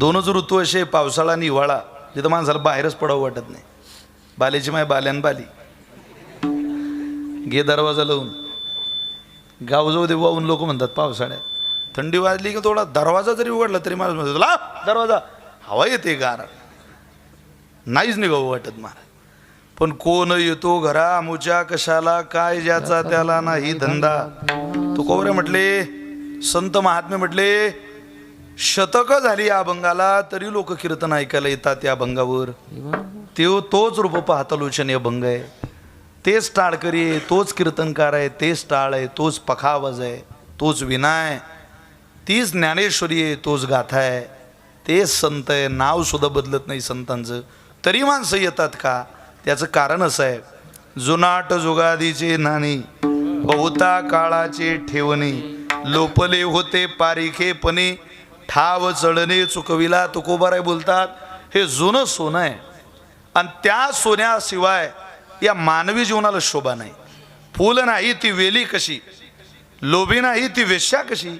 दोनच ऋतू असे पावसाळा आणि हिवाळा जिथं माणसाला बाहेरच पडावं वाटत नाही. बालेची माय बाल्यान बाली. घे दरवाजा लावून. गाव जाऊ दे वाहून लोक म्हणतात पावसाळ्यात. थंडी वाजली की थोडा दरवाजा जरी उघडला तरी माणूस म्हणतो ला दरवाजा हवा येते गार. नाहीच निघावं वाटत मला पण कोण येतो घरा अमुच्या कशाला काय ज्याचा त्याला नाही धंदा. तो कोवरे म्हटले संत महात्मे म्हटले शतक झाली या अभंगाला तरी लोक कीर्तन ऐकायला येतात या अभंगावर. तो तोच रूप पाहता लोचन अभंग आहे. तेच टाळकरी आहे तोच कीर्तनकार आहे तेच टाळ आहे तोच पखावज आहे तोच विनाय तीच ज्ञानेश्वरी आहे तोच गाथा आहे. तेच संत आहे नाव सुद्धा बदलत नाही संतांचं. तरी माणसं येतात का? त्याचं कारण असं आहे. जुनाट जुगादीचे नाणी बहुता काळाचे ठेवणी लोपले होते पारिखेपणे ठाव चढणे चुकविला तुकोबाराय बोलतात. हे जुनं सोनं आहे. आणि त्या सोन्याशिवाय या मानवी जीवनाला शोभा नाही. फुल नाही ती वेली कशी? लोभी नाही ती वेश्या कशी?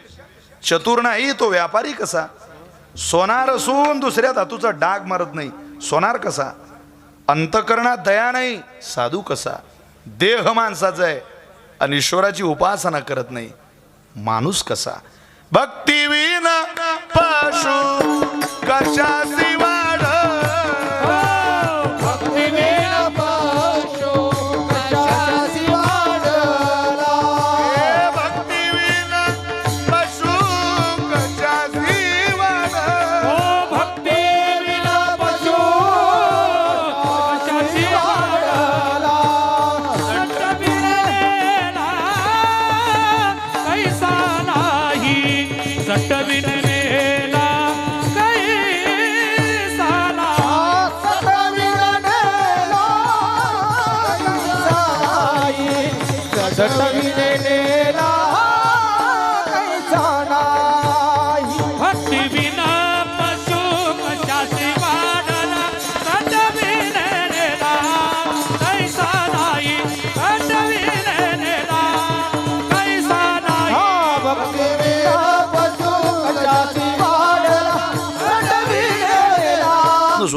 चतुर नाही तो व्यापारी कसा? सोनार असून दुसऱ्या धातूचा डाग मारत नाही. सोनार कसा? अंतकरणात दया नाही साधू कसा? देह माणसाचा आहे आणि ईश्वराची उपासना करत नाही. माणूस कसा? भक्ती विना Kasha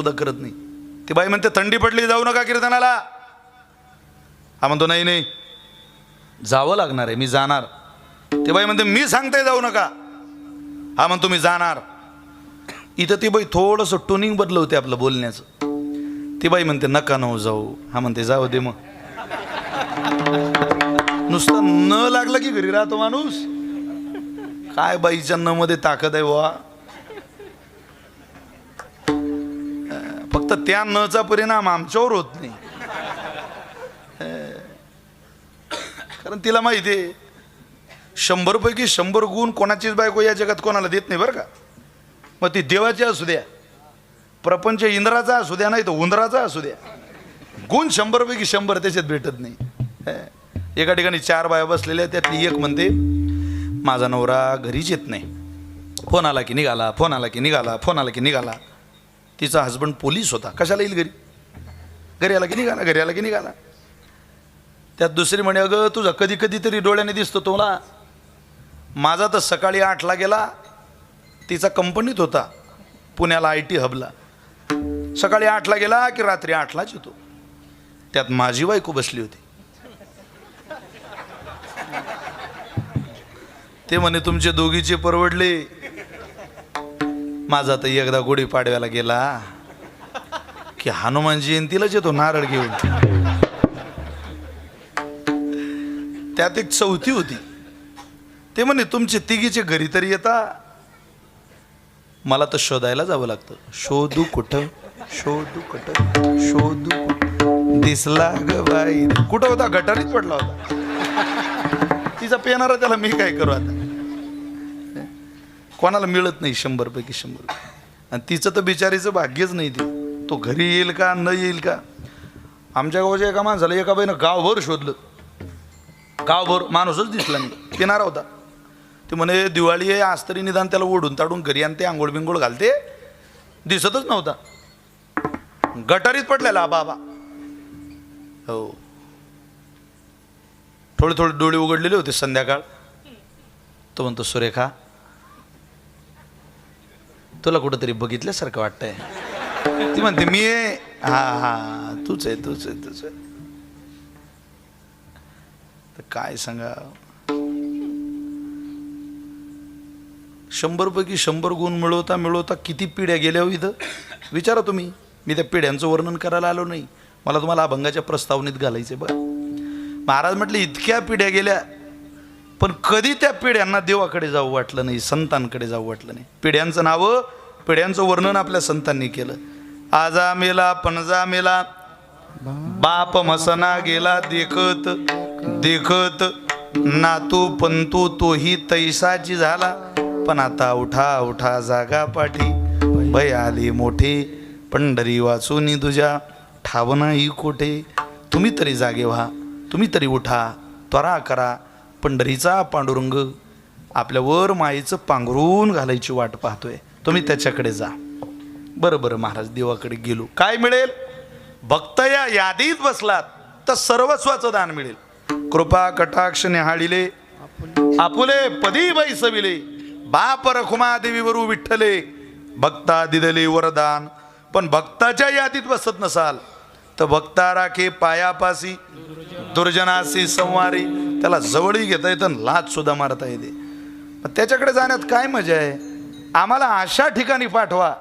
सुद्धा करत नाही. ती बाई म्हणते थंडी पडली जाऊ नका कीर्तनाला. हा म्हणतो नाही नाही. जावं लागणार आहे मी जाणार. ती बाई म्हणते मी सांगते जाऊ नका. हा म्हणतो मी जाणार. इथं ती बाई थोडंसं टोनिंग बदलवते आपलं बोलण्याचं. ती बाई म्हणते नका नऊ हो, जाऊ. हा म्हणते जाऊ दे मग. नुसतं न लागलं की घरी राहतो माणूस. काय बाईच्या न मध्ये ताकद आहे वा फक्त त्या नचा परिणाम आमच्यावर होत नाही. कारण तिला माहिती आहे शंभर पैकी शंभर गुण कोणाचीच बायको या जगात कोणाला देत नाही बरं का? मग ती देवाची असू द्या प्रपंच इंद्राचा असू द्या नाही तर उंदराचा असू द्या. गुण शंभर पैकी शंभर त्याच्यात भेटत नाही. एका ठिकाणी चार बाया बसलेल्या त्यातली एक म्हणते माझा नवरा घरीच येत नाही. फोन आला की निघाला फोन आला की निघाला फोन आला की निघाला. तिचा हजबंड पोलीस होता. कशाला येईल घरी? घरी आला की निघाला घरी आला की निघाला त्यात दुसरी म्हणे अगं तुझा कधी कधी तरी डोळ्याने दिसतो तुला माझा तर सकाळी आठला गेला. तिचा कंपनीत होता. पुण्याला आय टी हबला. सकाळी आठला गेला की रात्री आठलाच येतो. त्यात माझी बायको बसली होती. ते म्हणे तुमचे दोघीचे परवडले. माझा तर एकदा गुढी पाडव्याला गेला की हनुमान जयंतीलाच येतो नारळ घेऊन. त्यात एक चौथी होती. ते म्हणे तुमचे तिघीचे घरी तरी येता? मला तर शोधायला जावं लागतं. शोधू कुठं? शोधू कुठं? शोधू कुठं? दिसला ग बाई. कुठं होता? गटारीत पडला होता. तिचा पेनारा त्याला मी काय करू आता? कोणाला मिळत नाही शंभरपैकी शंभर. आणि तिचं तर बिचारीचं भाग्यच नाही ते. तो घरी येईल का न येईल का? आमच्या गावाच्या एका माणसाला एका बाईनं गावभर शोधलं. गावभर माणूसच दिसला नाही. किनारा होता. ते म्हणे दिवाळी आहे आज तरी निदान त्याला ओढून ताडून घरी आणते आंघोळ बिंगोळ घालते. दिसतच नव्हता. गटारीत पडलेला बाबा. हो. थोडे थोडे डोळे उघडलेले होते संध्याकाळ. तो म्हणतो सुरेखा तुला कुठंतरी बघितल्यासारखं वाटतंय. ती म्हणते मी आहे. हा हा तूच आहे तूच आहे तूच आहे. तर काय सांगा? शंभर पैकी शंभर गुण मिळवता मिळवता किती पिढ्या गेल्या हो इथं? विचारा तुम्ही. मी त्या पिढ्यांचं वर्णन करायला आलो नाही. मला तुम्हाला अभंगाच्या प्रस्तावनेत घालायचे बघ महाराज म्हटले इतक्या पिढ्या गेल्या पण कधी त्या पिढ्यांना देवाकडे जाऊ वाटलं नाही संतांकडे जाऊ वाटलं नाही. पिढ्यांचं नावं पिढ्यांचं वर्णन आपल्या संतांनी केलं. आजा मेला पणजा मेला बाप मसना गेला देखत देखत नातू पंतू तोही तैसाची झाला. पण आता उठा उठा जागा पाठी भय आली मोठे पंढरी वाचून तुझ्या ठावनाही कोठे. तुम्ही तरी जागे व्हा तुम्ही तरी उठा त्वरा करा पंढरीचा पांडुरंग आपल्यावर मायेचं पांघरून घालायची वाट पाहतोय. तुम्ही त्याच्याकडे जा. बरं बरं महाराज देवाकडे गेलो. काय मिळेल? भक्त या यादीत बसलात तर सर्वस्वाचं दान मिळेल. कृपा कटाक्ष निहाळिले आपुले पदी बैसविले बाप रखुमा देवीवरू विठ्ठले भक्ता दिदले वरदान. पण भक्ताच्या यादीत बसत नसाल तर भक्ता राखे पायापासी दुर्जनासी संवारी त्याला जवळही घेता येतं आणि लाच सुद्धा मारता येते. मग त्याच्याकडे जाण्यात काय मजा आहे? आम्हाला अशा ठिकाणी पाठवा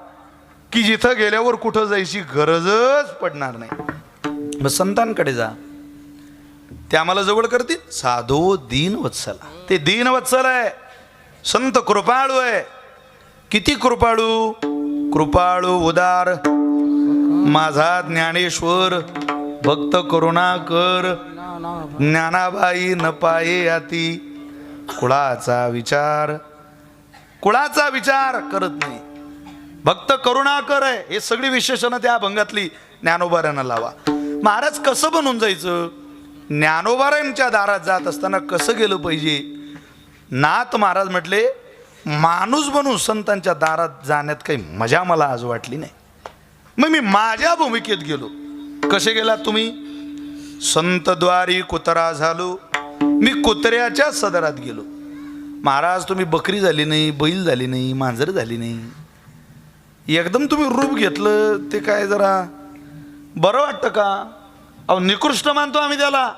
की जिथं गेल्यावर कुठं जायची गरजच पडणार नाही. मग संतांकडे जा. ते आम्हाला जवळ करतील. साधो दीनवत्सला. ते दीनवत्सल आहे. संत कृपाळू आहे. किती कृपाळू? कृपाळू उदार. माझा ज्ञानेश्वर भक्त करुणाकर ज्ञानाबाई न पाये आती कुळाचा विचार. कुळाचा विचार करत नाही. भक्त करुणाकर आहे. हे सगळी विशेषणं त्या अभंगातली ज्ञानोबाऱ्यांना लावा. महाराज कसं बनून जायचं? ज्ञानोबाऱ्यांच्या दारात जात असताना कसं गेलं पाहिजे? नाथ महाराज म्हटले माणूस बनून संतांच्या दारात जाण्यात काही मजा मला आज वाटली नाही. मग मी माझ्या भूमिकेत गेलो. कसे गेलात तुम्ही? संतद्वारी कुत्रा झालो. मी कुत्र्याच्या सदरात गेलो. महाराज तुम्ही बकरी झाली नाही बैल झाली नाही मांजर झाली नाही. एकदम तुम्ही रूप घेतलं ते काय जरा बरं वाटतं का? अहो निकृष्ट मानतो आम्ही त्याला.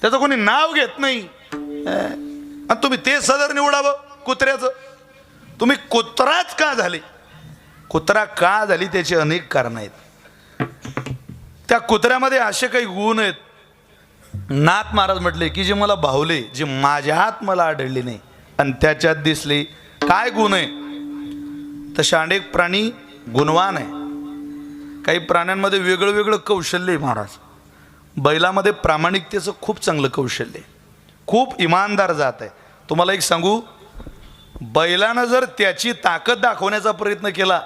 त्याचं कोणी नाव घेत नाही. आणि तुम्ही ते सदर निवडावं कुत्र्याचं. तुम्ही कुत्राच का झाले? कुत्रा का झाली त्याची अनेक कारणं आहेत. त्या कुत्र्यामध्ये असे काही गुण आहेत. नाथ महाराज म्हटले की जे मला भावले जे माझ्यात मला आढळले नाही आणि त्याच्यात दिसले काय गुण आहे? तसे अनेक प्राणी गुणवान आहे. काही प्राण्यांमध्ये वेगळं वेगळं कौशल्य आहे महाराज. बैलामध्ये प्रामाणिकतेचं खूप चांगलं कौशल्य आहे. खूप इमानदार जात आहे. तुम्हाला एक सांगू? बैलानं जर त्याची ताकद दाखवण्याचा प्रयत्न केला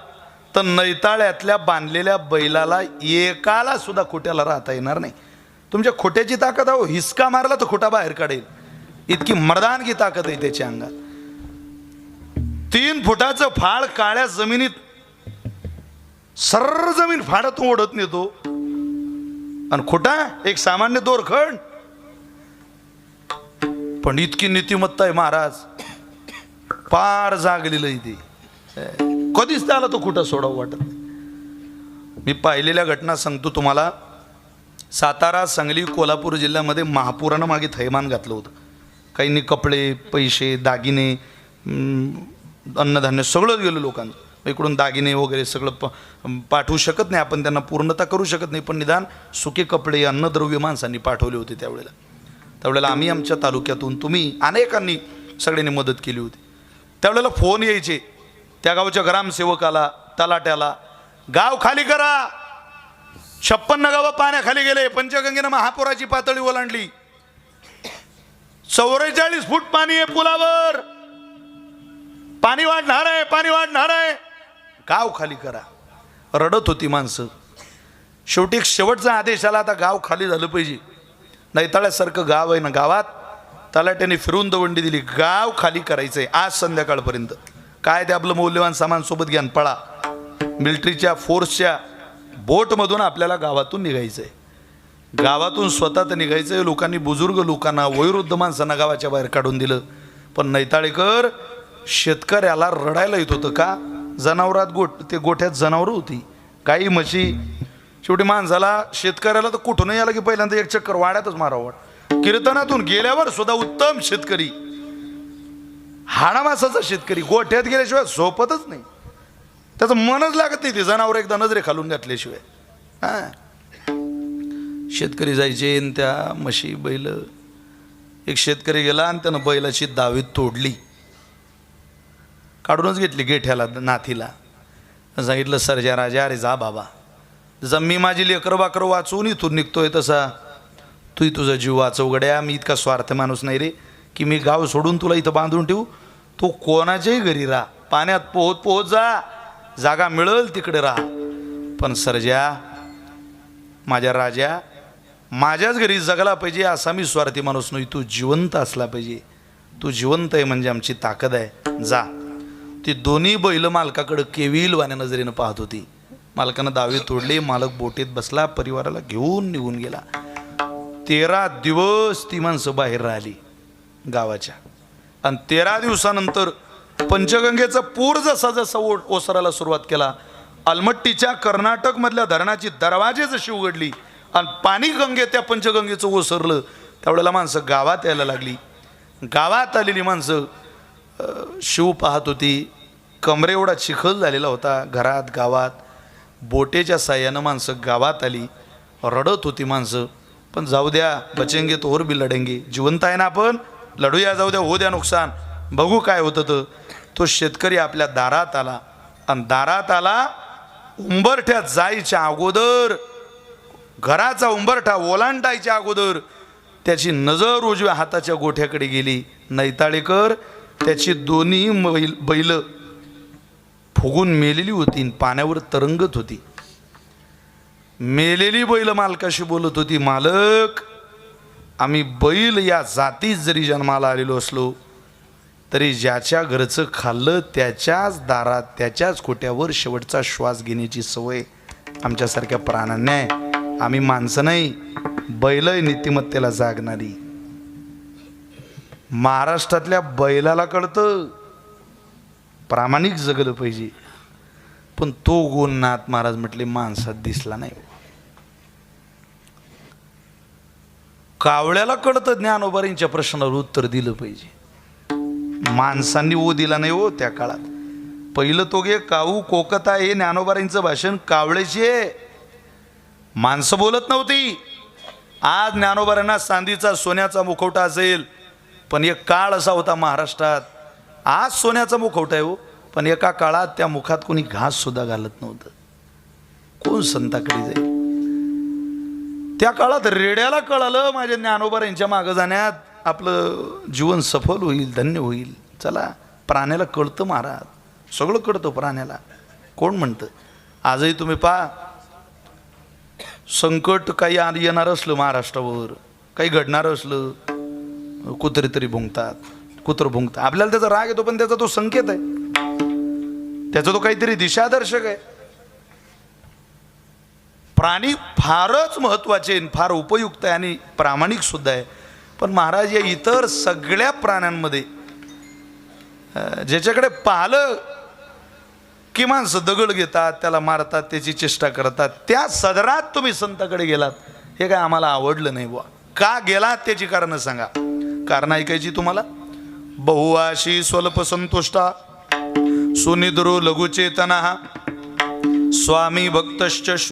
तर नैताळ्यातल्या बांधलेल्या बैलाला एकाला सुद्धा खोट्याला राहता येणार नाही. तुमच्या खोट्याची ताकद अहो हिसका मारला तर खोटा बाहेर काढेल. इतकी मर्दानगी ताकद आहे त्याच्या अंगात. तीन फुटाचं फाळ काळ्या जमिनीत सर्र जमीन फाडत ओढत नेतो. आणि खोटा एक सामान्य दोरखंड. पण इतकी नीतिमत्ता आहे महाराज. पार जागलेलं आहे ते. कधीच त्याला तो कुठं सोडावं वाटत नाही. मी पाहिलेल्या घटना सांगतो तुम्हाला. सातारा सांगली कोल्हापूर जिल्ह्यामध्ये महापुरानं मागे थैमान घातलं होतं. काहींनी कपडे पैसे दागिने अन्नधान्य सगळंच गेलं लोकांचं इकडून दागिने वगैरे सगळं प पाठवू शकत नाही. आपण त्यांना पूर्णता करू शकत नाही. पण निदान सुके कपडे अन्नद्रव्य माणसांनी पाठवले होते त्यावेळेला. त्यावेळेला आम्ही आमच्या तालुक्यातून तुम्ही अनेकांनी सगळ्यांनी मदत केली होती. त्यावेळेला फोन यायचे. त्या गावच्या ग्रामसेवकाला तलाट्याला गाव खाली करा. छप्पन्न गावं पाण्याखाली गेले. पंचगंगेनं महापुराची पातळी ओलांडली. चौवेचाळीस फूट पाणी आहे पुलावर. पाणी वाढणार आहे पाणी वाढणार आहे. गाव खाली करा. रडत होती माणसं. शेवटी एक शेवटचा आदेश आला आता गाव खाली झालं पाहिजे. नैताळ्यासारखं गाव आहे ना गावात. तलाट्याने फिरून दवंडी दिली. गाव खाली करायचं आहे आज संध्याकाळपर्यंत. काय ते आपलं मौल्यवान सामान सोबत घ्यान पळा. मिलिटरीच्या फोर्सच्या बोटमधून आपल्याला गावातून निघायचं आहे गावातून स्वतः तर निघायचं आहे लोकांनी बुजुर्ग लोकांना वयोवृद्ध माणसांना गावाच्या बाहेर काढून दिलं. पण नैताळेकर शेतकऱ्याला रडायला येत होतं का? जनावरात गोट ते गोठ्यात जनावरं होती. गाई म्हशी. शेवटी माणसाला शेतकऱ्याला तर कुठूनही आला की पहिल्यांदा एक चक्कर वाड्यातच मारावं कीर्तनातून गेल्यावर सुद्धा उत्तम शेतकरी. हाडामासाचा शेतकरी गोठ्यात गेल्याशिवाय झोपतच नाही. त्याचं मनच लागत नाही ते जनावर एकदा नजरे खालून घातल्याशिवाय. हा. शेतकरी जायचे आणि त्या म्हशी बैल एक शेतकरी गेला आणि त्यानं बैलाची दावीत तोडली. काढूनच घेतली गेठ्याला नाथीला. सांगितलं सरजा राजा अरे जा बाबा. जसं मी माझी लेकरं बाकरं वाचवून इथून निघतोय तसा तूही तुझा जीव वाचव गड्या मी इतका स्वार्थ माणूस नाही रे. की मी गाव सोडून तुला इथं बांधून ठेवू? तू कोणाच्याही घरी राहा. पाण्यात पोहत पोहत जा. जागा मिळेल तिकडे राहा. पण सरजा माझ्या राजा माझ्याच घरी जगला पाहिजे असा मी स्वार्थी माणूस नाही. तू जिवंत असला पाहिजे. तू जिवंत आहे म्हणजे आमची ताकद आहे. जा. ती दोन्ही बैल मालकाकडं केविल वाण्या नजरेनं पाहत होती. मालकानं दावे तोडले मालक बोटीत बसला परिवाराला घेऊन निघून गेला. तेरा दिवस ती माणसं बाहेर राहिली. गावाच्या. आणि तेरा दिवसानंतर पंचगंगेचं पूर जसा जसा ओ ओसरायला सुरुवात केला अलमट्टीच्या कर्नाटकमधल्या धरणाची दरवाजे जशी उघडली आणि पाणी गंगे त्या पंचगंगेचं ओसरलं त्यावेळेला माणसं गावात यायला लागली. गावात आलेली माणसं शिव पाहत होती. कमरे एवढा चिखल झालेला होता घरात गावात. बोटेच्या साह्यानं माणसं गावात आली. रडत होती माणसं. पण जाऊ द्या बचेंगे तोर और लढेंगे. जिवंत आहे ना आपण? लढूया जाऊ द्या होऊ द्या नुकसान. बघू काय होतं तर तो शेतकरी आपल्या दारात आला. आणि दारात आला उंबरठ्यात जायच्या अगोदर घराचा उंबरठा ओलांडायच्या अगोदर त्याची नजर उजव्या हाताच्या गोठ्याकडे गेली. नैताळेकर त्याची दोन्ही बैल बैल फुगून मेलेली होती आणि पाण्यावर तरंगत होती. मेलेली बैल मालकाशी बोलत होती मालक आम्ही बैल या जातीत जरी जन्माला आलेलो असलो तरी ज्याच्या घरचं खाल्लं त्याच्याच दारात त्याच्याच खोट्यावर शेवटचा श्वास घेण्याची सवय आमच्यासारख्या प्राण्यांना आहे. आम्ही माणसं नाही बैल नीतिमत्तेला जागणारी. महाराष्ट्रातल्या बैलाला कळतं प्रामाणिक जगलं पाहिजे. पण तो गुण नाथ महाराज म्हटले माणसात दिसला नाही. कावळ्याला कळतं ज्ञानोबारींच्या प्रश्नावर उत्तर दिलं पाहिजे. माणसांनी ओ दिला नाही हो त्या काळात. पहिलं तो गे काऊ कोकता हे ज्ञानोबारींचं भाषण कावळ्याची आहे माणसं बोलत नव्हती. आज ज्ञानोबाऱ्यांना चांदीचा सोन्याचा मुखवटा असेल पण एक काळ असा होता महाराष्ट्रात. आज सोन्याचा मुखवटा आहे हो पण एका काळात त्या मुखात कोणी घास सुद्धा घालत नव्हतं. कोण संताकडे जाईल? त्या काळात रेड्याला कळालं माझ्या ज्ञानोबा यांच्या मागं जाण्यात. आपलं जीवन सफल होईल धन्य होईल. चला प्राण्याला कळतं महाराज. सगळं कळतं प्राण्याला. कोण म्हणतं? आजही तुम्ही पहा. संकट काही आ- येणार असलं महाराष्ट्रावर. काही घडणार असलं कुत्रे तरी भुंकतात. कुत्र भुंकतात. आपल्याला त्याचा राग येतो पण त्याचा तो संकेत आहे. त्याचा तो काहीतरी दिशादर्शक आहे. प्राणी फारच महत्त्वाचे आहे, फार उपयुक्त आहे आणि प्रामाणिक सुद्धा आहे. पण महाराज या इतर सगळ्या प्राण्यांमध्ये ज्याच्याकडे पाहिलं की माणसं दगड घेतात त्याला मारतात त्याची चेष्टा करतात त्या सदरात तुम्ही संताकडे गेलात हे काय आम्हाला आवडलं नाही बुवा. का गेलात त्याची कारणं सांगा. कारण ऐकायची तुम्हाला? बहुवाशी स्वल्प संतुष्टा सुनिद्रो लघुचेतना स्वामी भक्तश्च